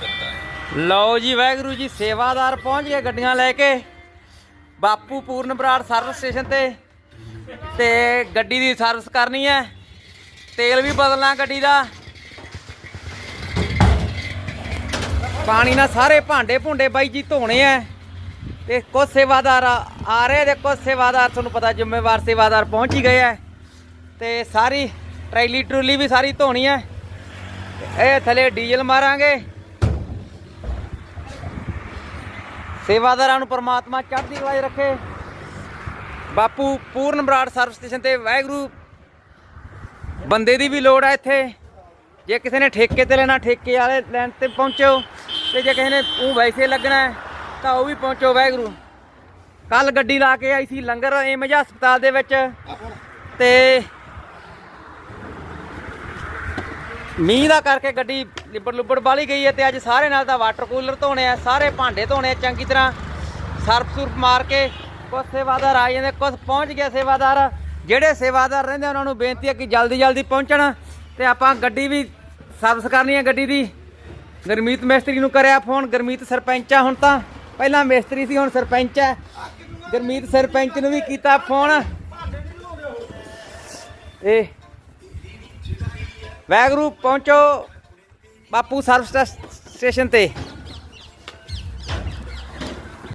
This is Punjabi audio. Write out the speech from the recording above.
ਸਕਦਾ ਹੈ। ਲਓ ਜੀ, ਵਾਹਿਗੁਰੂ ਜੀ, ਸੇਵਾਦਾਰ ਪਹੁੰਚ ਗਏ ਗੱਡੀਆਂ ਲੈ ਕੇ। ਬਾਪੂ ਪੂਰਨ ਬਰਾੜ ਸਰਵਿਸ ਸਟੇਸ਼ਨ ਤੇ। ਤੇ ਗੱਡੀ ਦੀ ਸਰਵਿਸ ਕਰਨੀ ਹੈ। ਤੇਲ ਵੀ ਬਦਲਣਾ ਗੱਡੀ ਦਾ। ਪਾਣੀ ਨਾਲ ਸਾਰੇ ਭਾਂਡੇ ਭੁੰਡੇ ਬਾਈ ਜੀ ਧੋਣੇ ਐ ਤੇ ਕੁਝ ਸੇਵਾਦਾਰ ਆ ਰਹੇ ਤੇ ਕੁਝ ਸੇਵਾਦਾਰ ਤੁਹਾਨੂੰ ਪਤਾ ਜ਼ਿੰਮੇਵਾਰ ਸੇਵਾਦਾਰ ਪਹੁੰਚ ਹੀ ਗਏ ਐ ਤੇ ਸਾਰੀ ਟਰੈਲੀ ਟਰੂਲੀ ਵੀ ਸਾਰੀ ਧੋਣੀ ਐ ਇਹ ਥੱਲੇ ਡੀਜ਼ਲ ਮਾਰਾਂਗੇ। ਸੇਵਾਦਾਰਾਂ ਨੂੰ ਪ੍ਰਮਾਤਮਾ ਚੜ੍ਹਦੀ ਕਲਾ 'ਚ ਰੱਖੇ। ਬਾਪੂ ਪੂਰਨ ਬਰਾੜ ਸਰਵਿਸ ਸਟੇਸ਼ਨ ਤੇ ਵਾਹਿਗੁਰੂ। ਬੰਦੇ ਦੀ ਵੀ ਲੋੜ ਹੈ ਇੱਥੇ। ਜੇ ਕਿਸੇ ਨੇ ਠੇਕੇ ਤੇ ਲੈਣਾ, ਠੇਕੇ ਵਾਲੇ ਲੈਣ ਤੇ ਪਹੁੰਚੋ ਤੇ ਜੇ ਕਿਸੇ ਨੇ ਉਹ ਵੈਸੇ ਲੱਗਣਾ ਤਾਂ ਉਹ ਵੀ ਪਹੁੰਚੋ ਵਾਹਿਗੁਰੂ। ਕੱਲ ਗੱਡੀ ਲਾ ਕੇ ਆਈ ਸੀ ਲੰਗਰ ਏਮਜ ਹਸਪਤਾਲ ਦੇ ਵਿੱਚ। ਤੇ ਮੀਂਹ ਦਾ ਕਰਕੇ ਗੱਡੀ ਲਿਬੜ ਲੁੱਬੜ ਬਾਲੀ ਗਈ ਹੈ ਤੇ ਅੱਜ ਸਾਰੇ ਨਾਲ ਤਾਂ ਵਾਟਰ ਕੂਲਰ ਧੋਣੇ ਆ, ਸਾਰੇ ਭਾਂਡੇ ਧੋਣੇ ਆ, ਚੰਗੀ ਤਰ੍ਹਾਂ ਸਰਫ ਸੁਰਫ ਮਾਰ ਕੇ ਕੁਝ ਸੇਵਾਦਾਰ ਆ ਜਾਂਦੇ ਕੁਝ ਪਹੁੰਚ ਗਿਆ ਸੇਵਾਦਾਰ। ਜਿਹੜੇ ਸੇਵਾਦਾਰ ਰਹਿੰਦੇ ਉਹਨਾਂ ਨੂੰ ਬੇਨਤੀ ਹੈ ਕਿ ਜਲਦੀ ਜਲਦੀ ਪਹੁੰਚਣ ਤੇ ਆਪਾਂ ਗੱਡੀ ਵੀ ਸਰਵਿਸ ਕਰਨੀ ਹੈ ਗੱਡੀ ਦੀ। ਗਰਮੀਤ ਮਿਸਤਰੀ ਨੂੰ ਕਰਿਆ ਫੋਨ, ਗਰਮੀਤ ਸਰਪੰਚ ਆ ਹੁਣ ਤਾਂ। ਪਹਿਲਾਂ ਮਿਸਤਰੀ ਸੀ, ਹੁਣ ਸਰਪੰਚ ਹੈ। ਗਰਮੀਤ ਸਰਪੰਚ ਨੂੰ ਵੀ ਕੀਤਾ ਫੋਨ। ਇਹ ਵੈਗਰੂ ਪਹੁੰਚੋ ਬਾਪੂ ਸਰਵਿਸ ਸਟੇਸ਼ਨ ਤੇ।